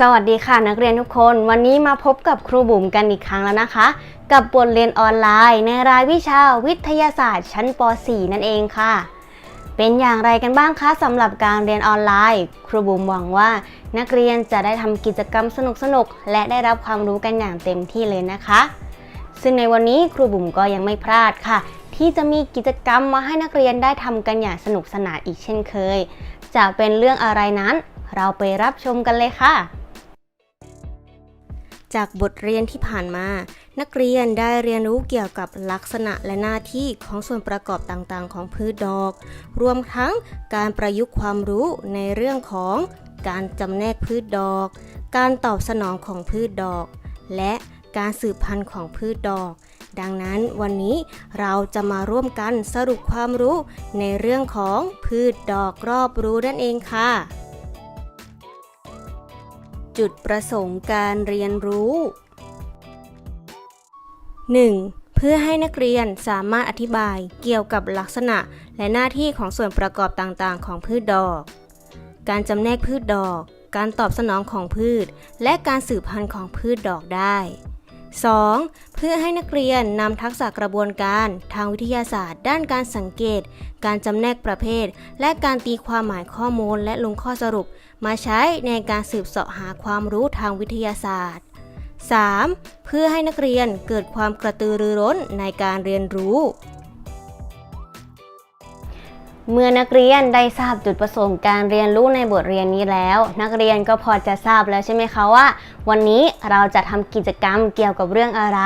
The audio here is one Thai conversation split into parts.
สวัสดีค่ะนักเรียนทุกคน วันนี้มาพบกับครูบุ๋มกันอีกครั้งแล้วนะคะ กับบทเรียนออนไลน์ ในรายวิชาวิทยาศาสตร์ ชั้นป .4 นั่นเองค่ะ เป็นอย่างไรกันบ้างคะสำหรับการเรียนออนไลน์ ครูบุ๋มหวังว่า นักเรียนจะได้ทำกิจกรรมสนุกๆและได้รับความรู้กันอย่างเต็มที่เลยนะคะ ซึ่งในวันนี้ครูบุ๋มก็ยังไม่พลาดค่ะ ที่จะมีกิจกรรมมาให้นักเรียนได้ทำกันอย่างสนุกสนานอีกเช่นเคย จะเป็นเรื่องอะไรนั้น เราไปรับชมกันเลยค่ะ จากบทเรียนที่ผ่านมา นักเรียนได้เรียนรู้เกี่ยวกับลักษณะและหน้าที่ของส่วนประกอบต่างๆ ของพืชดอก รวมทั้งการประยุกต์ความรู้ในเรื่องของการจำแนกพืชดอก การตอบสนองของพืชดอก และการสืบพันธุ์ของพืชดอก ดังนั้นวันนี้เราจะมาร่วมกันสรุปความรู้ในเรื่องของพืชดอกรอบรู้นั่นเองค่ะ จุดประสงค์การเรียนรู้ 1. เพื่อให้นักเรียนสามารถอธิบายเกี่ยวกับลักษณะและหน้าที่ของส่วนประกอบต่างๆ ของพืชดอก การจำแนกพืชดอก การตอบสนองของพืช และการสืบพันธุ์ของพืชดอกได้ 2. เพื่อให้นักเรียนนำทักษะกระบวนการทางวิทยาศาสตร์ ด้านการสังเกต การจำแนกประเภท และการตีความหมายข้อมูลและลงข้อสรุป มาใช้ในการสืบเสาะหาความรู้ทางวิทยาศาสตร์ 3. เพื่อให้นักเรียนเกิดความกระตือรือร้นในการเรียนรู้ เมื่อนักเรียนได้ทราบจุดประสงค์การเรียนรู้ในบทเรียนนี้แล้ว นักเรียนก็พอจะทราบแล้วใช่ไหมคะว่า วันนี้เราจะทำกิจกรรมเกี่ยวกับเรื่องอะไร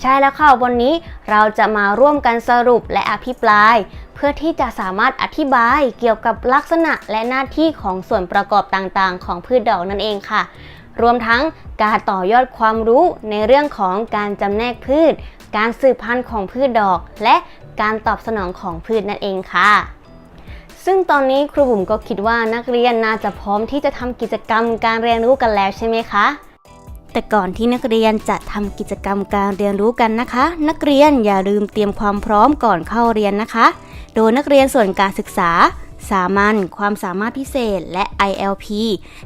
ใช่แล้วค่ะวันนี้เราจะมาร่วมกันสรุปและอภิปราย พื่อที่จะสามารถอธิบายเกี่ยวกับลักษณะและหน้าที่ของส่วนประกอบต่างๆ ของพืชดอกนั่นเองค่ะ รวมทั้งการต่อยอดความรู้ในเรื่องของการจำแนกพืช การสืบพันธุ์ของพืชดอก และการตอบสนองของพืชนั่นเองค่ะซึ่งตอนนี้ครูบุ๋มก็คิดว่านักเรียนน่าจะพร้อมที่จะทำกิจกรรมการเรียนรู้กันแล้วใช่ไหมคะ แต่ก่อนที่นักเรียนจะทำกิจกรรมการเรียนรู้กันนะคะ นักเรียนอย่าลืมเตรียมความพร้อมก่อนเข้าเรียนนะคะ โดยนักเรียนส่วนการศึกษา สามัญความสามารถพิเศษและ ILP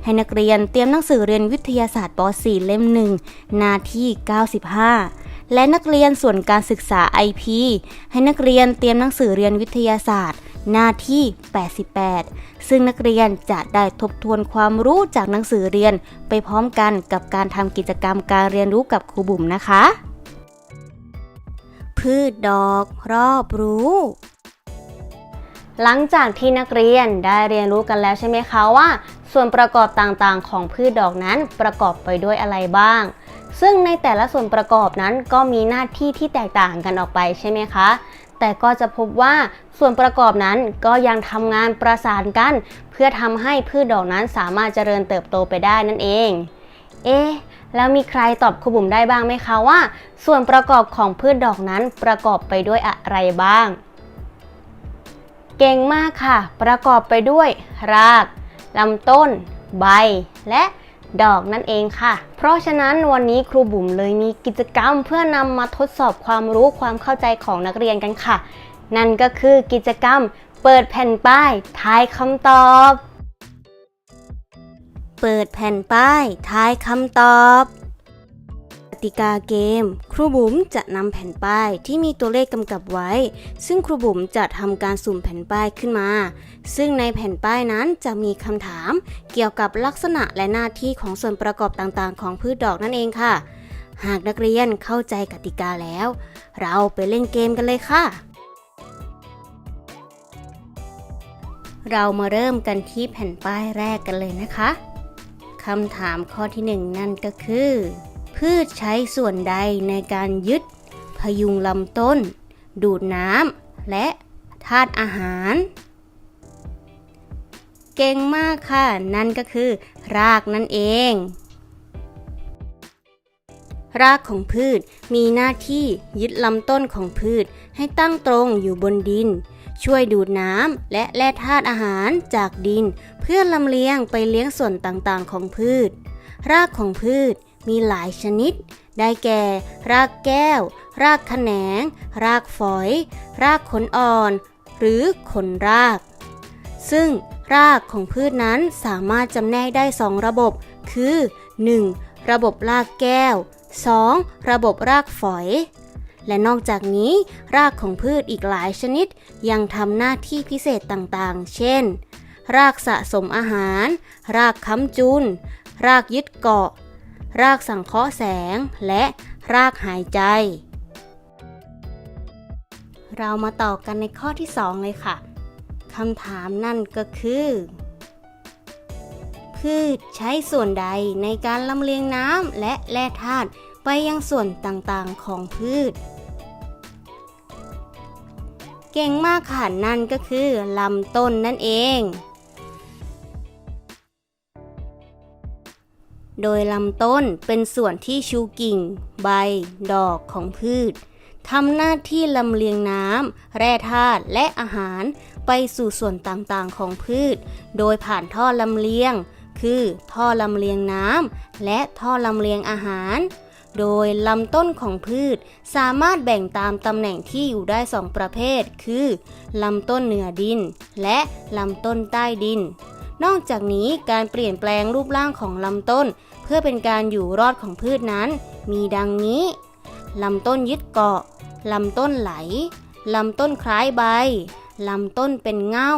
ให้นักเรียนเตรียมหนังสือเรียนวิทยาศาสตร์ป .4 เล่มหนึ่งหน้าที่ 95 และนักเรียนส่วนการศึกษา IP ให้นักเรียนเตรียมหนังสือเรียนวิทยาศาสตร์ หน้าที่ 88 ซึ่งนักเรียนจะได้ทบทวนความรู้จากหนังสือเรียนไปพร้อมกันกับการทำกิจกรรมการเรียนรู้กับครูบุ๋มนะคะ พืชดอกรอบรู้ หลังจากที่นักเรียนได้เรียนรู้กันแล้วใช่ไหมคะว่า ส่วนประกอบต่างๆ ของพืชดอกนั้นประกอบไปด้วยอะไรบ้าง ซึ่งในแต่ละส่วนประกอบนั้นก็มีหน้าที่ที่แตกต่างกันออกไปใช่ไหมคะ แต่ก็จะพบว่าส่วนประกอบนั้นก็ยังทำงานประสานกัน เพื่อทำให้พืชดอกนั้นสามารถเจริญเติบโตไปได้นั่นเอง เอ๊แล้วมีใครตอบครูบุ๋มได้บ้างไหมคะว่า ส่วนประกอบของพืชดอกนั้นประกอบไปด้วยอะไรบ้าง เก่งมากค่ะ ประกอบไปด้วย รากลำต้น ใบ และดอกนั่นเองค่ะ เพราะฉะนั้นวันนี้ครูบุ๋มเลยมีกิจกรรมเพื่อนำมาทดสอบความรู้ความเข้าใจของนักเรียนกันค่ะ นั่นก็คือกิจกรรมเปิดแผ่นป้ายทายคำตอบ เปิดแผ่นป้ายทายคำตอบ ติกาเกม ครูบุ๋มจะนำแผ่นป้ายที่มีตัวเลขกำกับไว้ ซึ่งครูบุ๋มจะทำการสุ่มแผ่นป้ายขึ้นมา ซึ่งในแผ่นป้ายนั้นจะมีคำถาม เกี่ยวกับลักษณะและหน้าที่ของส่วนประกอบต่างๆ ของพืชดอกนั่นเองค่ะ หากนักเรียนเข้าใจกติกาแล้ว เราไปเล่นเกมกันเลยค่ะ เรามาเริ่มกันที่แผ่นป้ายแรกกันเลยนะคะคำถามข้อที่หนึ่งนั่นก็คือ พืชใช้ส่วนใดในการยึด พยุงลำต้น ดูดน้ำและธาตุอาหาร เก่งมากค่ะ นั่นก็คือ รากนั่นเอง รากของพืชมีหน้าที่ยึดลำต้นของพืชให้ตั้งตรงอยู่บนดิน ช่วยดูดน้ำและแร่ธาตุอาหารจากดิน เพื่อลำเลียงไปเลี้ยงส่วนต่างๆของพืช รากของพืช มีหลายชนิด ได้แก่ รากแก้ว รากแขนง รากฝอย รากขนอ่อน หรือขนราก ซึ่งรากของพืชนั้นสามารถจำแนกได้2ระบบ คือ 1. ระบบรากแก้ว 2. ระบบรากฝอย และนอกจากนี้ รากของพืชอีกหลายชนิด ยังทำหน้าที่พิเศษต่างๆ เช่น รากสะสมอาหาร รากค้ำจุน รากยึดเกาะ รากสังเคราะห์แสง และรากหายใจ เรามาต่อกันในข้อที่ 2 เลยค่ะคำถามนั่นก็คือ พืชใช้ส่วนใดในการลำเลียงน้ำและแร่ธาตุไปยังส่วนต่างๆของพืช เก่งมากค่ะนั่นก็คือลำต้นนั่นเอง โดยลำต้นเป็นส่วนที่ชูกิ่ง ใบ ดอกของพืชทำหน้าที่ลำเลียงน้ำ แร่ธาตุและอาหารไปสู่ส่วนต่างๆของพืช โดยผ่านท่อลำเลียง คือท่อลำเลียงน้ำและท่อลำเลียงอาหาร โดยลำต้นของพืชสามารถแบ่งตามตำแหน่งที่อยู่ได้สองประเภท คือลำต้นเหนือดิน และลำต้นใต้ดิน นอกจากนี้การเปลี่ยนแปลงรูปร่างของลำต้น เพื่อเป็นการอยู่รอดของพืชนั้น มีดังนี้ ลำต้นยึดเกาะ ลำต้นไหล ลำต้นคล้ายใบ ลำต้นเป็นเง่า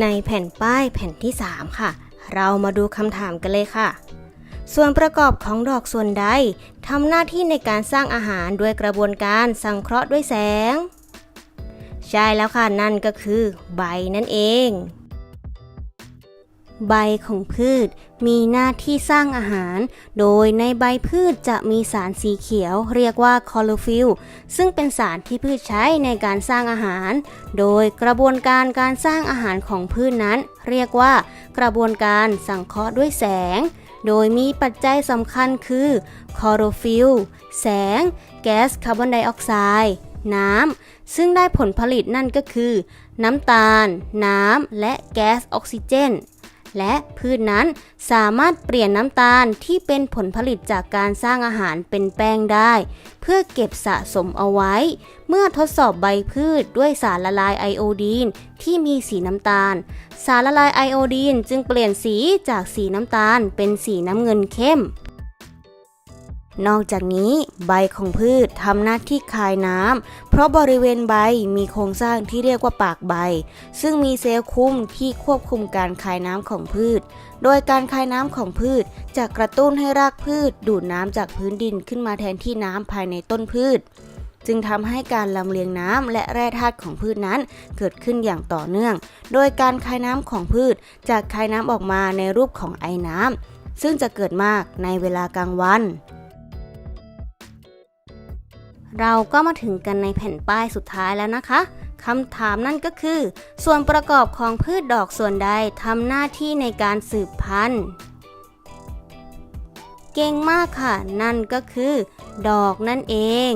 ในแผ่นป้ายแผ่นที่ 3 ค่ะ เรามาดูคำถามกันเลยค่ะส่วนประกอบของดอกส่วนใดทำหน้าที่ในการสร้างอาหารด้วยกระบวนการสังเคราะห์ด้วยแสง ใช่แล้วค่ะนั่นก็คือใบนั่นเอง ใบของพืชมีหน้าที่สร้างอาหาร โดยในใบพืชจะมีสารสีเขียวเรียกว่าคลอโรฟิลล์ซึ่งเป็นสารที่พืชใช้ในการสร้างอาหาร โดยกระบวนการการสร้างอาหารของพืชนั้น เรียกว่ากระบวนการสังเคราะห์ด้วยแสง โดยมีปัจจัยสำคัญคือคลอโรฟิลล์แสง แก๊สคาร์บอนไดออกไซด์น้ำ ซึ่งได้ผลผลิตนั่นก็คือ น้ำตาล น้ำ และแก๊สออกซิเจน และพืชนั้นสามารถเปลี่ยนน้ำตาลที่เป็นผลผลิตจากการสร้างอาหารเป็นแป้งได้ เพื่อเก็บสะสมเอาไว้ เมื่อทดสอบใบพืชด้วยสารละลายไอโอดีนที่มีสีน้ำตาล สารละลายไอโอดีนจึงเปลี่ยนสีจากสีน้ำตาลเป็นสีน้ำเงินเข้ม นอกจากนี้ใบของพืชทำหน้าที่คายน้ำ เพราะบริเวณใบมีโครงสร้างที่เรียกว่าปากใบ ซึ่งมีเซลล์คุ้มที่ควบคุมการคายน้ำของพืช โดยการคายน้ำของพืชจะกระตุ้นให้รากพืช ดูดน้ำจากพื้นดินขึ้นมาแทนที่น้ำภายในต้นพืช จึงทำให้การลำเลียงน้ำและแร่ธาตุของพืชนั้นเกิดขึ้นอย่างต่อเนื่อง โดยการคายน้ำของพืชจะคายน้ำออกมาในรูปของไอน้ำซึ่งจะเกิดมากในเวลากลางวัน เราก็มาถึงกันในแผ่นป้ายสุดท้ายแล้วนะคะคำถามนั่นก็คือ ส่วนประกอบของพืชดอกส่วนใดทำหน้าที่ในการสืบพันธุ์ เก่งมากค่ะ นั่นก็คือ ดอกนั่นเอง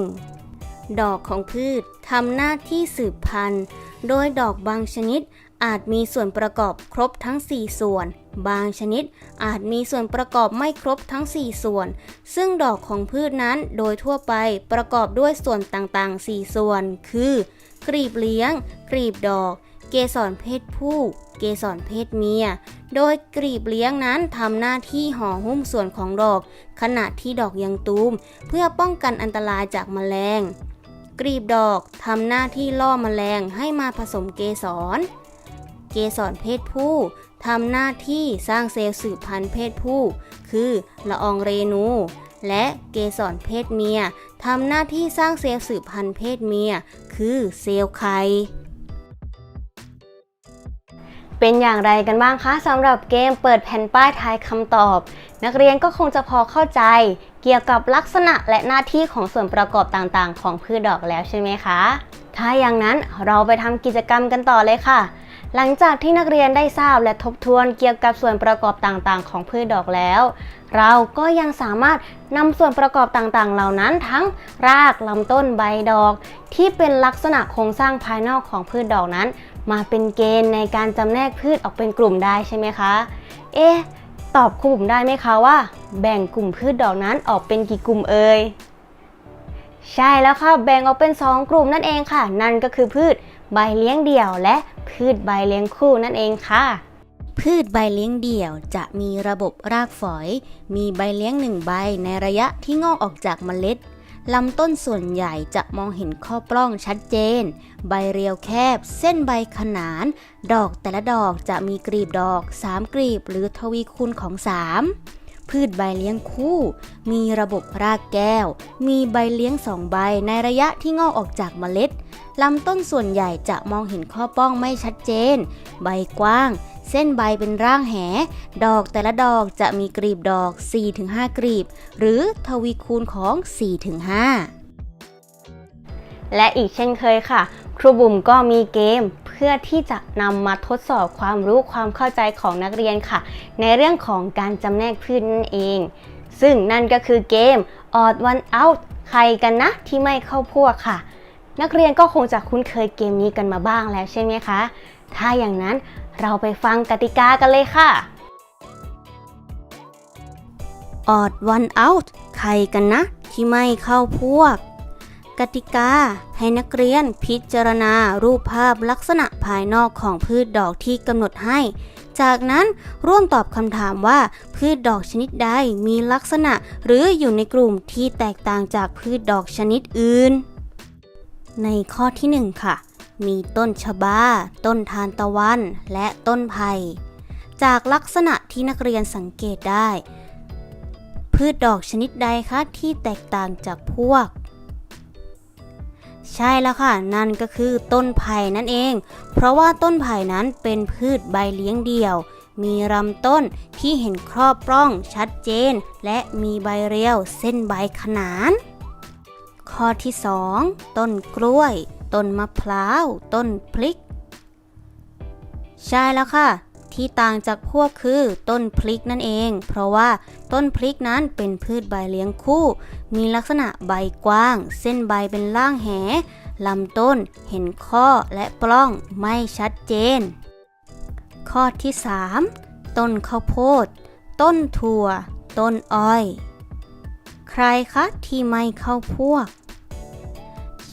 ดอกของพืชทำหน้าที่สืบพันธุ์ โดยดอกบางชนิดอาจมีส่วนประกอบครบทั้ง 4 ส่วน บางชนิดอาจมีส่วนประกอบไม่ครบทั้ง 4 ส่วน ซึ่งดอกของพืชนั้นโดยทั่วไปประกอบด้วยส่วนต่างๆ 4 ส่วน คือ กลีบเลี้ยง กลีบดอก เกสรเพศผู้ เกสรเพศเมีย โดยกลีบเลี้ยงนั้นทำหน้าที่ห่อหุ้มส่วนของดอก ขณะที่ดอกยังตูม เพื่อป้องกันอันตรายจากแมลง กลีบดอกทำหน้าที่ล่อแมลงให้มาผสมเกสรเกสรเพศผู้ ทำหน้าที่สร้างเซลล์สืบพันธุ์เพศผู้ คือละอองเรนู และเกสรเพศเมียทำหน้าที่สร้างเซลล์สืบพันธุ์เพศเมีย คือเซลล์ไข่เป็นอย่างไรกันบ้างคะสำหรับเกมเปิดแผ่นป้ายทายคำตอบ นักเรียนก็คงจะพอเข้าใจ เกี่ยวกับลักษณะและหน้าที่ของส่วนประกอบต่างๆ ของพืชดอกแล้วใช่ไหมคะ ถ้าอย่างนั้นเราไปทำกิจกรรมกันต่อเลยค่ะ หลังจากที่นักเรียนได้ทราบและทบทวนเกี่ยวกับส่วนประกอบต่างๆ ของพืชดอกแล้ว เราก็ยังสามารถนำส่วนประกอบต่างๆ เหล่านั้นทั้งรากลำต้นใบดอก ที่เป็นลักษณะโครงสร้างภายนอกของพืชดอกนั้น มาเป็นเกณฑ์ในการจำแนกพืชออกเป็นกลุ่มได้ใช่ไหมคะ เอ๊ะตอบครูบุ๋มได้ไหมคะว่า แบ่งกลุ่มพืชดอกนั้นออกเป็นกี่กลุ่มเอ่ยใช่แล้วค่ะแบ่งออกเป็น 2 กลุ่มนั่นเองค่ะ นั่นก็คือพืช ใบเลี้ยงเดี่ยวและพืชใบเลี้ยงคู่นั่นเองค่ะ พืชใบเลี้ยงเดี่ยวจะมีระบบรากฝอย มีใบเลี้ยงหนึ่งใบในระยะที่งอกออกจากเมล็ดลำต้นส่วนใหญ่จะมองเห็นข้อปล้องชัดเจน ใบเรียวแคบ เส้นใบขนาน ดอกแต่ละดอกจะมีกลีบดอก 3 กลีบหรือทวีคูณของ 3 พืชใบเลี้ยงคู่ มีระบบรากแก้ว มีใบเลี้ยงสองใบในระยะที่งอกออกจากเมล็ดลำต้นส่วนใหญ่จะมองเห็นข้อป้องไม่ชัดเจน ใบกว้าง เส้นใบเป็นร่างแห ดอกแต่ละดอกจะมีกลีบดอก 4-5 กลีบ หรือทวีคูณของ 4-5และอีกเช่นเคยค่ะ ครูบุ๋มก็มีเกม พื่อที่จะนำมาทดสอบความรู้ความเข้าใจของนักเรียนค่ะ ในเรื่องของการจำแนกพืชนั่นเอง ซึ่งนั่นก็คือเกม odd one out ใครกันนะที่ไม่เข้าพวกค่ะ นักเรียนก็คงจะคุ้นเคยเกมนี้กันมาบ้างแล้วใช่ไหมคะ ถ้าอย่างนั้นเราไปฟังกติกากันเลยค่ะ odd one out ใครกันนะที่ไม่เข้าพวก กติกา ให้นักเรียนพิจารณารูปภาพลักษณะภายนอกของพืชดอกที่กำหนดให้ จากนั้นร่วมตอบคำถามว่าพืชดอกชนิดใดมีลักษณะ หรืออยู่ในกลุ่มที่แตกต่างจากพืชดอกชนิดอื่น ในข้อที่ 1 ค่ะ มีต้นชะบา ต้นทานตะวัน และต้นไผ่จากลักษณะที่นักเรียนสังเกตได้ พืชดอกชนิดใดคะที่แตกต่างจากพวก ใช่แล้วค่ะ นั่นก็คือต้นไผ่นั่นเอง เพราะว่าต้นไผ่นั้นเป็นพืชใบเลี้ยงเดี่ยว มีลำต้นที่เห็นครอบปล้องชัดเจน และมีใบเรียวเส้นใบขนาน ข้อที่ 2 ต้นกล้วย ต้นมะพร้าว ต้นพริก ใช่แล้วค่ะ ที่ต่างจากพวกคือต้นพริกนั่นเอง เพราะว่าต้นพริกนั้นเป็นพืชใบเลี้ยงคู่ มีลักษณะใบกว้าง เส้นใบเป็นล่างแหลำต้นเห็นข้อและปล้องไม่ชัดเจน ข้อที่ 3 ต้นข้าวโพด ต้นถั่ว ต้นอ้อย ใครคะที่ไม่เข้าพวก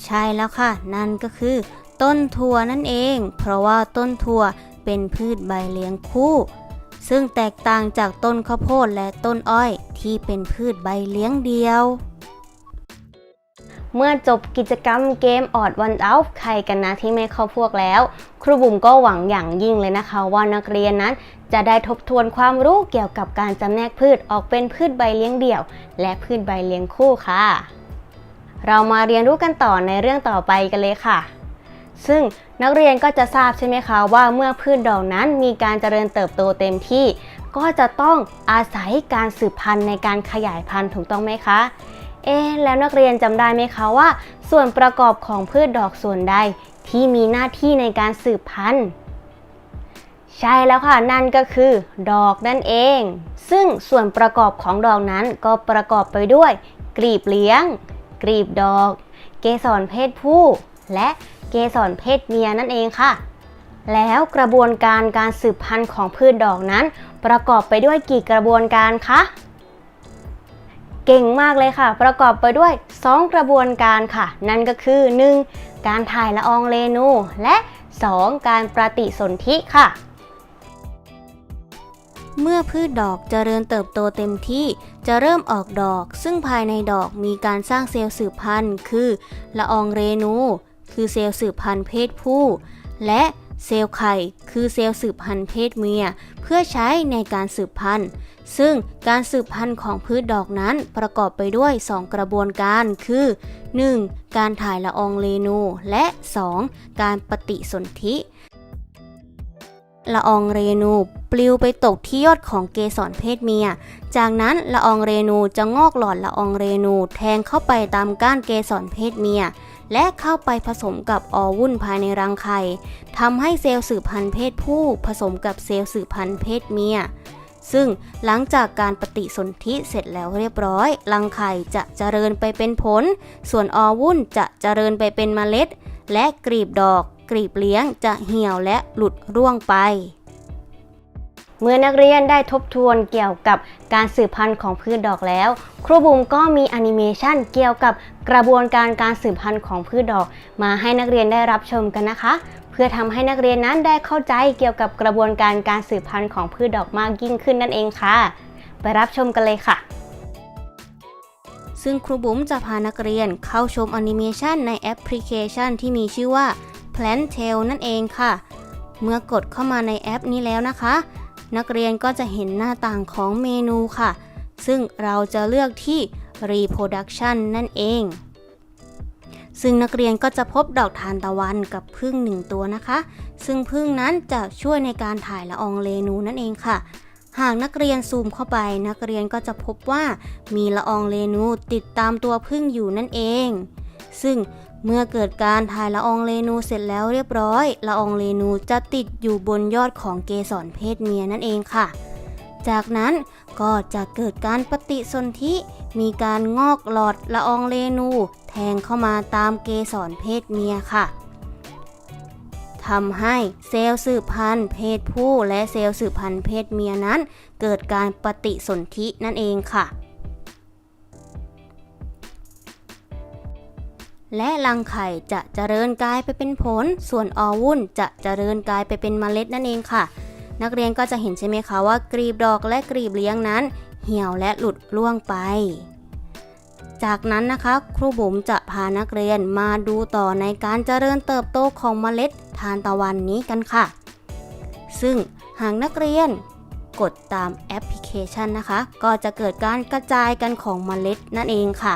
ใช่แล้วค่ะ นั่นก็คือ ต้นถั่วนั่นเอง เพราะว่าต้นถั่ว เป็นพืชใบเลี้ยงคู่ ซึ่งแตกต่างจากต้นข้าวโพดและต้นอ้อยที่เป็นพืชใบเลี้ยงเดียว เมื่อจบกิจกรรมเกม odd one out ใครกันนะที่ไม่เข้าพวกแล้ว ครูบุ๋มก็หวังอย่างยิ่งเลยนะคะ ว่านักเรียนนั้นจะได้ทบทวนความรู้เกี่ยวกับการจำแนกพืชออกเป็นพืชใบเลี้ยงเดี่ยว และพืชใบเลี้ยงคู่ค่ะ เรามาเรียนรู้กันต่อในเรื่องต่อไปกันเลยค่ะ ซึ่งนักเรียนก็จะทราบใช่ไหมคะว่าเมื่อพืชดอกนั้นมีการเจริญเติบโตเต็มที่ ก็จะต้องอาศัยการสืบพันธุ์ในการขยายพันธุ์ถูกต้องไหมคะ เอ๊ะแล้วนักเรียนจำได้ไหมคะว่า ส่วนประกอบของพืชดอกส่วนใดที่มีหน้าที่ในการสืบพันธุ์ใช่แล้วค่ะ นั่นก็คือ ดอกนั่นเอง ซึ่งส่วนประกอบของดอกนั้นก็ประกอบไปด้วย กลีบเลี้ยง กลีบดอก เกสรเพศผู้ และ เกสรเพศเมียนั่นเองค่ะ แล้วกระบวนการการสืบพันธุ์ของพืชดอกนั้น ประกอบไปด้วยกี่กระบวนการคะเก่งมากเลยค่ะ ประกอบไปด้วย 2 กระบวนการค่ะ นั่นก็คือ 1. การถ่ายละอองเรนู และ 2. การปฏิสนธิค่ะ เมื่อพืชดอกเจริญเติบโตเต็มที่จะเริ่มออกดอก ซึ่งภายในดอกมีการสร้างเซลล์สืบพันธุ์ คือ ละอองเรนู คือเซลล์สืบพันธุ์เพศผู้ และเซลล์ไข่ คือเซลล์สืบพันธุ์เพศเมีย เพื่อใช้ในการสืบพันธุ์ ซึ่งการสืบพันธุ์ของพืชดอกนั้นประกอบไปด้วย 2 กระบวนการ คือ 1. การถ่ายละอองเรนู และ 2. การปฏิสนธิละอองเรนูปลิวไปตกที่ยอดของเกสรเพศเมีย จากนั้นละอองเรนูจะงอกหลอดละอองเรนูแทงเข้าไปตามก้านเกสรเพศเมีย และเข้าไปผสมกับอวุ่นภายในรังไข่ทำให้เซลล์สืบพันธุ์เพศผู้ ผสมกับเซลล์สืบพันธุ์เพศเมีย ซึ่งหลังจากการปฏิสนธิเสร็จแล้วเรียบร้อย รังไข่จะเจริญไปเป็นผล ส่วนอวุ่นจะเจริญไปเป็นเมล็ด และกลีบดอก กลีบเลี้ยงจะเหี่ยวและหลุดร่วงไป เมื่อนักเรียนได้ทบทวนเกี่ยวกับการสืบพันธุ์ของพืชดอกแล้ว ครูบุ๋มก็มีแอนิเมชันเกี่ยวกับกระบวนการการสืบพันธุ์ของพืชดอก มาให้นักเรียนได้รับชมกันนะคะ เพื่อทำให้นักเรียนนั้นได้เข้าใจเกี่ยวกับกระบวนการการสืบพันธุ์ของพืชดอกมากยิ่งขึ้นนั่นเองค่ะ ไปรับชมกันเลยค่ะซึ่งครูบุ๋มจะพานักเรียนเข้าชมแอนิเมชันในแอปพลิเคชันที่มีชื่อว่า Plantail นั่นเองค่ะ เมื่อกดเข้ามาในแอปนี้แล้วนะคะ นักเรียนก็จะเห็นหน้าต่างของเมนูค่ะ ซึ่งเราจะเลือกที่ Reproduction นั่นเอง ซึ่งนักเรียนก็จะพบดอกทานตะวันกับพึ่งหนึ่งตัวนะคะ ซึ่งพึ่งนั้นจะช่วยในการถ่ายละอองเรนูนั่นเองค่ะหากนักเรียนซูมเข้าไป นักเรียนก็จะพบว่ามีละอองเรนูติดตามตัวพึ่งอยู่นั่นเอง ซึ่ง เมื่อเกิดการถ่ายละอองเรนูเสร็จแล้วเรียบร้อย ละอองเรนูจะติดอยู่บนยอดของเกสรเพศเมียนั่นเองค่ะ จากนั้นก็จะเกิดการปฏิสนธิมีการงอกหลอดละอองเรนูแทงเข้ามาตามเกสรเพศเมียค่ะทำให้เซลล์สืบพันธุ์เพศผู้และเซลล์สืบพันธุ์เพศเมียนั้น เกิดการปฏิสนธินั่นเองค่ะ และรังไข่จะเจริญกลายไปเป็นผล ส่วนอวุ่นจะเจริญกลายไปเป็นเมล็ดนั่นเองค่ะ นักเรียนก็จะเห็นใช่ไหมคะว่ากรีบดอกและกรีบเลี้ยงนั้น เหี่ยวและหลุดร่วงไป จากนั้นนะคะ ครูบุ๋มจะพานักเรียนมาดูต่อในการเจริญเติบโตของเมล็ดทานตะวันนี้กันค่ะ ซึ่งหากนักเรียนกดตามแอปพลิเคชันนะคะ ก็จะเกิดการกระจายกันของเมล็ดนั่นเองค่ะ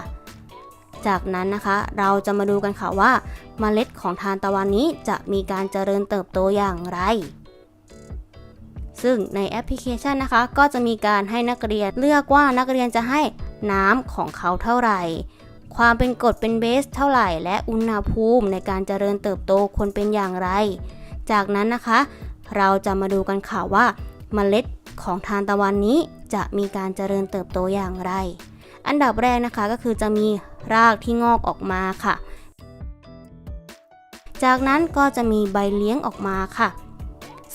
จากนั้นนะคะเราจะมาดูกันค่ะว่าเมล็ดของทานตะวันนี้จะมีการเจริญเติบโตอย่างไร ซึ่งในแอปพลิเคชันนะคะ ก็จะมีการให้นักเรียนเลือกว่านักเรียนจะให้น้ำของเขาเท่าไหร่ ความเป็นกรดเป็นเบสเท่าไหร่ และอุณหภูมิในการเจริญเติบโตควรเป็นอย่างไร จากนั้นนะคะ เราจะมาดูกันค่ะว่าเมล็ดของทานตะวันนี้จะมีการเจริญเติบโตอย่างไร อันดับแรกนะคะก็คือจะมีรากที่งอกออกมาค่ะ จากนั้นก็จะมีใบเลี้ยงออกมาค่ะ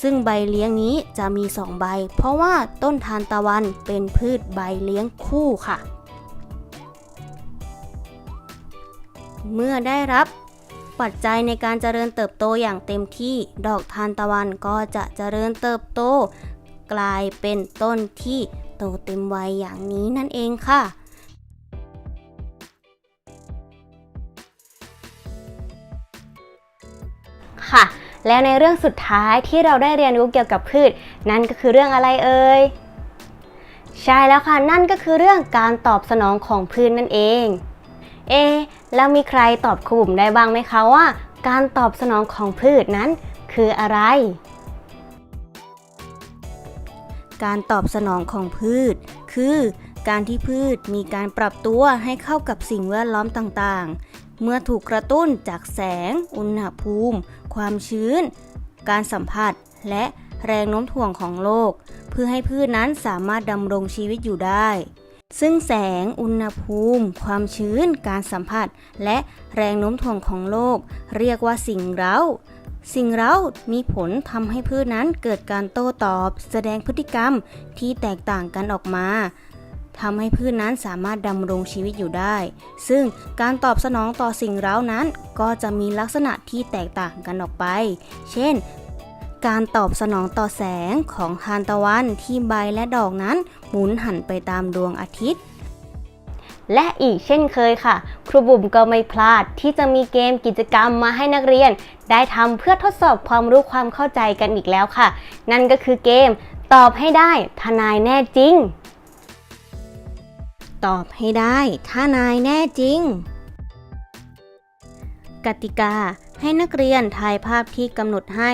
ซึ่งใบเลี้ยงนี้จะมี 2 ใบ เพราะว่าต้นทานตะวันเป็นพืชใบเลี้ยงคู่ค่ะ เมื่อได้รับปัจจัยในการเจริญเติบโตอย่างเต็มที่ดอกทานตะวันก็จะเจริญเติบโต กลายเป็นต้นที่โตเต็มวัยอย่างนี้นั่นเองค่ะ ค่ะ แล้วในเรื่องสุดท้ายที่เราได้เรียนรู้เกี่ยวกับพืช นั่นก็คือเรื่องอะไรเอ่ยใช่แล้วค่ะนั่นก็คือเรื่องการตอบสนองของพืชนั่นเอง เอ แล้วมีใครตอบครูบุ๋มได้บ้างไหมคะว่า การตอบสนองของพืชนั้นคืออะไร การตอบสนองของพืช คือ การที่พืชมีการปรับตัวให้เข้ากับสิ่งแวดล้อมต่างๆ เมื่อถูกกระตุ้นจากแสง อุณหภูมิ ความชื้น การสัมผัส และแรงโน้มถ่วงของโลก เพื่อให้พืชนั้นสามารถดำรงชีวิตอยู่ได้ ซึ่งแสง อุณหภูมิ ความชื้น การสัมผัส และแรงโน้มถ่วงของโลก เรียกว่าสิ่งเร้า สิ่งเร้ามีผลทำให้พืชนั้นเกิดการโต้ตอบ แสดงพฤติกรรมที่แตกต่างกันออกมา ทำให้พืชนั้นสามารถดำรงชีวิตอยู่ได้ ซึ่งการตอบสนองต่อสิ่งเร้านั้น ก็จะมีลักษณะที่แตกต่างกันออกไป เช่น การตอบสนองต่อแสงของทานตะวันที่ใบและดอกนั้น หมุนหันไปตามดวงอาทิตย์และอีกเช่นเคยค่ะ ครูบุ๋มก็ไม่พลาดที่จะมีเกมกิจกรรมมาให้นักเรียน ได้ทำเพื่อทดสอบความรู้ความเข้าใจกันอีกแล้วค่ะ นั่นก็คือเกม ตอบให้ได้ทนายแน่จริง ตอบให้ได้ ถ้านายแน่จริง กติกาให้นักเรียนถ่ายภาพที่กำหนดให้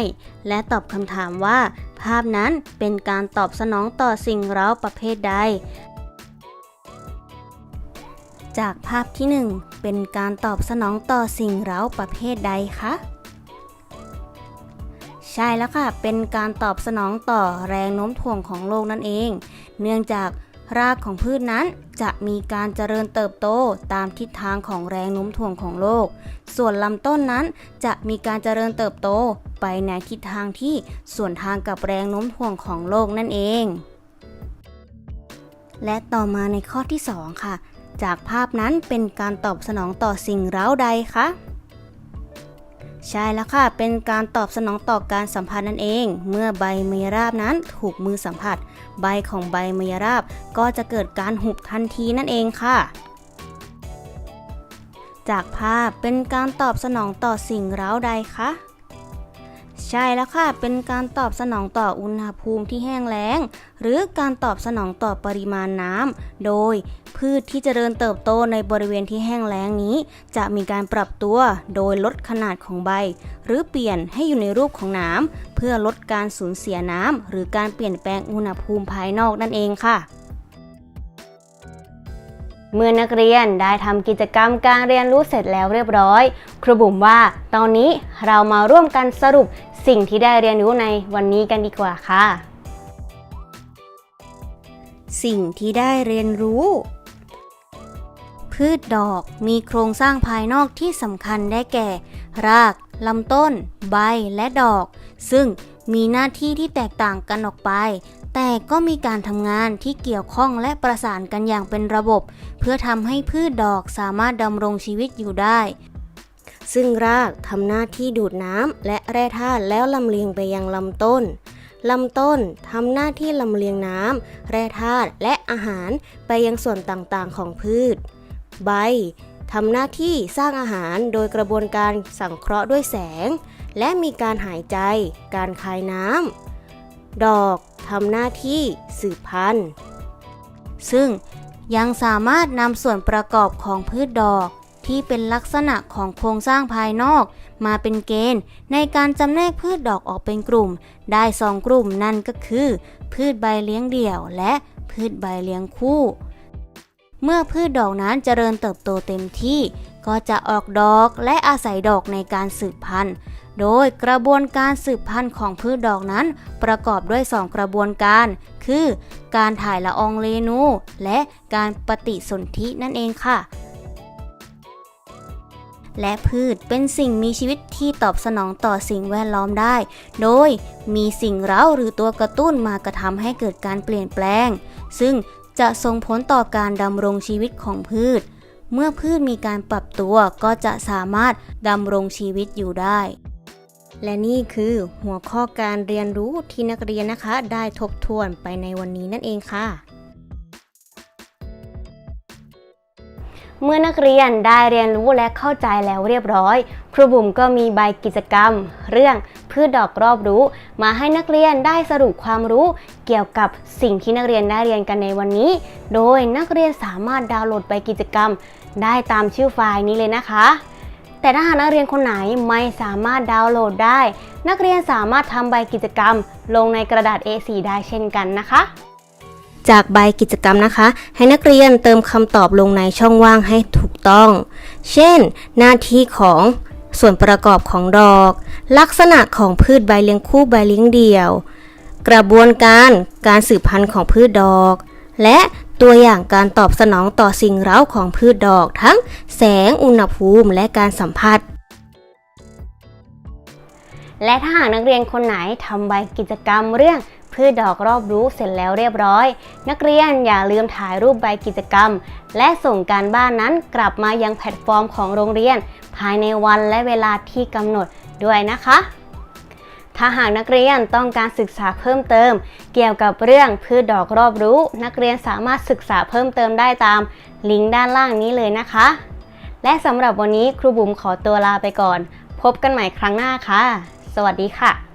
และตอบคำถามว่า ภาพนั้นเป็นการตอบสนองต่อสิ่งเร้าประเภทใด จากภาพที่ 1 เป็นการตอบสนองต่อสิ่งเร้าประเภทใดคะใช่แล้วค่ะ เป็นการตอบสนองต่อแรงโน้มถ่วงของโลกนั่นเอง เนื่องจาก รากของพืชนั้นจะมีการเจริญเติบโตตามทิศทางของแรงโน้มถ่วงของโลก ส่วนลำต้นนั้นจะมีการเจริญเติบโตไปในทิศทางที่ส่วนทางกับแรงโน้มถ่วงของโลกนั่นเอง และต่อมาในข้อที่ 2 ค่ะ จากภาพนั้นเป็นการตอบสนองต่อสิ่งเร้าใดคะ ใช่แล้วค่ะ เป็นการตอบสนองต่อการสัมผัสนั่นเอง เมื่อใบมยราบนั้นถูกมือสัมผัส ใบของใบมยราบก็จะเกิดการหุบทันทีนั่นเองค่ะ จากภาพเป็นการตอบสนองต่อสิ่งเร้าใดคะ ใช่แล้วค่ะ เป็นการตอบสนองต่ออุณหภูมิที่แห้งแล้ง หรือการตอบสนองต่อปริมาณน้ำ โดยพืชที่จเจริญเติบโตในบริเวณที่แห้งแล้งนี้ จะมีการปรับตัวโดยลดขนาดของใบ หรือเปลี่ยนให้อยู่ในรูปของน้ำเพื่อลดการสูญเสียน้ำหรือการเปลี่ยนแปลงอุณหภูมิภายนอกนั่นเองค่ะเมื่อนักเรียนได้ทำกิจกรรมการเรียนรู้เสร็จแล้วเรียบร้อย ครูบุ๋มว่า ตอนนี้เรามาร่วมกันสรุป สิ่งที่ได้เรียนรู้ในวันนี้กันดีกว่าค่ะ สิ่งที่ได้เรียนรู้ พืชดอกมีโครงสร้างภายนอกที่สำคัญได้แก่ รากลำต้น ใบและดอก ซึ่งมีหน้าที่ที่แตกต่างกันออกไป แต่ก็มีการทำงานที่เกี่ยวข้องและประสานกันอย่างเป็นระบบ เพื่อทำให้พืชดอกสามารถดำรงชีวิตอยู่ได้ ซึ่งรากทำหน้าที่ดูดน้ำและแร่ธาตุแล้วลำเลียงไปยังลำต้นลำต้นทำหน้าที่ลำเลียงน้ำแร่ธาตุและอาหารไปยังส่วนต่างๆของพืช ใบทำหน้าที่สร้างอาหารโดยกระบวนการสังเคราะห์ด้วยแสง และมีการหายใจ การคายน้ำดอกทำหน้าที่สืบพันธุ์ ซึ่งยังสามารถนำส่วนประกอบของพืชดอก ที่เป็นลักษณะของโครงสร้างภายนอก มาเป็นเกณฑ์ ในการจำแนกพืชดอกออกเป็นกลุ่ม ได้สองกลุ่มนั่นก็คือ พืชใบเลี้ยงเดี่ยว และพืชใบเลี้ยงคู่ เมื่อพืชดอกนั้นเจริญเติบโตเต็มที่ ก็จะออกดอกและอาศัยดอกในการสืบพันธุ์ โดยกระบวนการสืบพันธุ์ของพืชดอกนั้น ประกอบด้วย 2 กระบวนการ คือ การถ่ายละอองเรนู และการปฏิสนธินั่นเองค่ะ และพืชเป็นสิ่งมีชีวิตที่ตอบสนองต่อสิ่งแวดล้อมได้ โดยมีสิ่งเร้าหรือตัวกระตุ้นมากระทำให้เกิดการเปลี่ยนแปลง ซึ่งจะส่งผลต่อการดำรงชีวิตของพืช เมื่อพืชมีการปรับตัวก็จะสามารถดำรงชีวิตอยู่ได้ และนี่คือหัวข้อการเรียนรู้ที่นักเรียนนะคะ ได้ทบทวนไปในวันนี้นั่นเองค่ะ เมื่อนักเรียนได้เรียนรู้และเข้าใจแล้วเรียบร้อย ครูบุ๋มก็มีใบกิจกรรม เรื่องพืชดอกรอบรู้ มาให้นักเรียนได้สรุปความรู้ เกี่ยวกับสิ่งที่นักเรียนได้เรียนกันในวันนี้ โดยนักเรียนสามารถดาวน์โหลดใบกิจกรรม ได้ตามชื่อไฟล์นี้เลยนะคะ แต่ถ้าหากนักเรียนคนไหนไม่สามารถดาวน์โหลดได้ นักเรียนสามารถทำใบกิจกรรม ลงในกระดาษ A4 ได้เช่นกันนะคะ จากใบกิจกรรมนะคะ ให้นักเรียนเติมคำตอบลงในช่องว่างให้ถูกต้อง เช่น หน้าที่ของส่วนประกอบของดอก ลักษณะของพืชใบเลี้ยงคู่ใบเลี้ยงเดี่ยว กระบวนการการสืบพันธุ์ของพืชดอก และตัวอย่างการตอบสนองต่อสิ่งเร้าของพืชดอก ทั้งแสงอุณหภูมิและการสัมผัส และถ้าหากนักเรียนคนไหนทำใบกิจกรรมเรื่อง พืชดอกรอบรู้เสร็จแล้วเรียบร้อย นักเรียนอย่าลืมถ่ายรูปใบกิจกรรม และส่งการบ้านนั้นกลับมายังแพลตฟอร์มของโรงเรียน ภายในวันและเวลาที่กำหนดด้วยนะคะ ถ้าหากนักเรียนต้องการศึกษาเพิ่มเติม เกี่ยวกับเรื่องพืชดอกรอบรู้ นักเรียนสามารถศึกษาเพิ่มเติมได้ตามลิงก์ด้านล่างนี้เลยนะคะ และสำหรับวันนี้ครูบุ๋มขอตัวลาไปก่อน พบกันใหม่ครั้งหน้าค่ะ สวัสดีค่ะ